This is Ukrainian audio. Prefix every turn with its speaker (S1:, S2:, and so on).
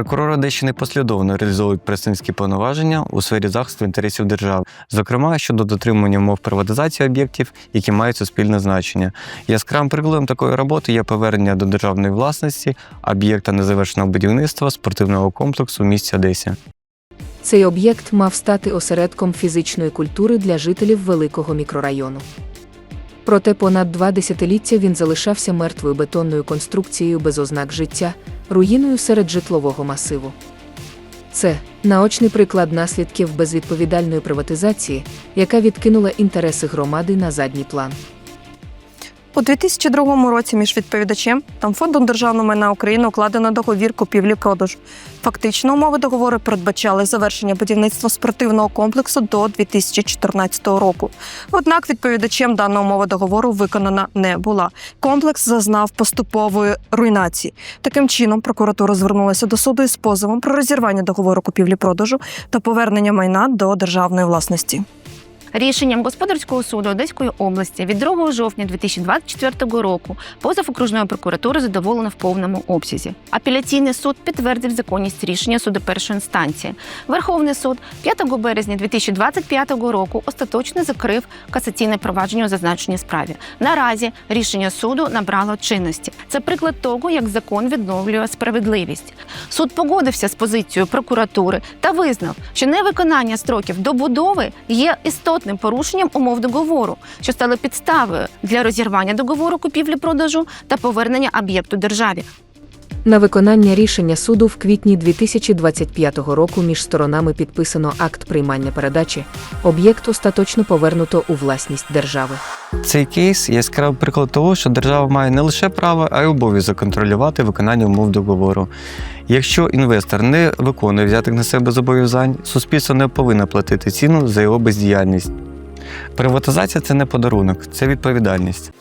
S1: Прокурори Одещини послідовно реалізовують представницькі повноваження у сфері захисту інтересів держави, зокрема щодо дотримання умов приватизації об'єктів, які мають суспільне значення. Яскравим прикладом такої роботи є повернення до державної власності об'єкта незавершеного будівництва спортивного комплексу в місті Одесі.
S2: Цей об'єкт мав стати осередком фізичної культури для жителів великого мікрорайону. Проте понад два десятиліття він залишався мертвою бетонною конструкцією без ознак життя, руїною серед житлового масиву. Це наочний приклад наслідків безвідповідальної приватизації, яка відкинула інтереси громади на задній план.
S3: У 2002 році між відповідачем та фондом державного майна України укладено договір купівлі-продажу. Фактично, умови договору передбачали завершення будівництва спортивного комплексу до 2014 року. Однак відповідачем дана умова договору виконана не була. Комплекс зазнав поступової руйнації. Таким чином, прокуратура звернулася до суду із позовом про розірвання договору купівлі-продажу та повернення майна до державної власності.
S4: Рішенням господарського суду Одеської області від 2 жовтня 2024 року позов окружної прокуратури задоволено в повному обсязі. Апеляційний суд підтвердив законність рішення суду першої інстанції. Верховний суд 5 березня 2025 року остаточно закрив касаційне провадження у зазначеній справі. Наразі рішення суду набрало чинності. Це приклад того, як закон відновлює справедливість. Суд погодився з позицією прокуратури та визнав, що невиконання строків добудови є істотним порушенням умов договору, що стало підставою для розірвання договору купівлі-продажу та повернення об'єкту державі.
S2: На виконання рішення суду в квітні 2025 року між сторонами підписано акт приймання передачі. Об'єкт остаточно повернуто у власність держави.
S1: Цей кейс яскравий приклад того, що держава має не лише право, а й обов'язок контролювати виконання умов договору. Якщо інвестор не виконує взятих на себе зобов'язань, суспільство не повинно платити ціну за його бездіяльність. Приватизація це не подарунок, це відповідальність.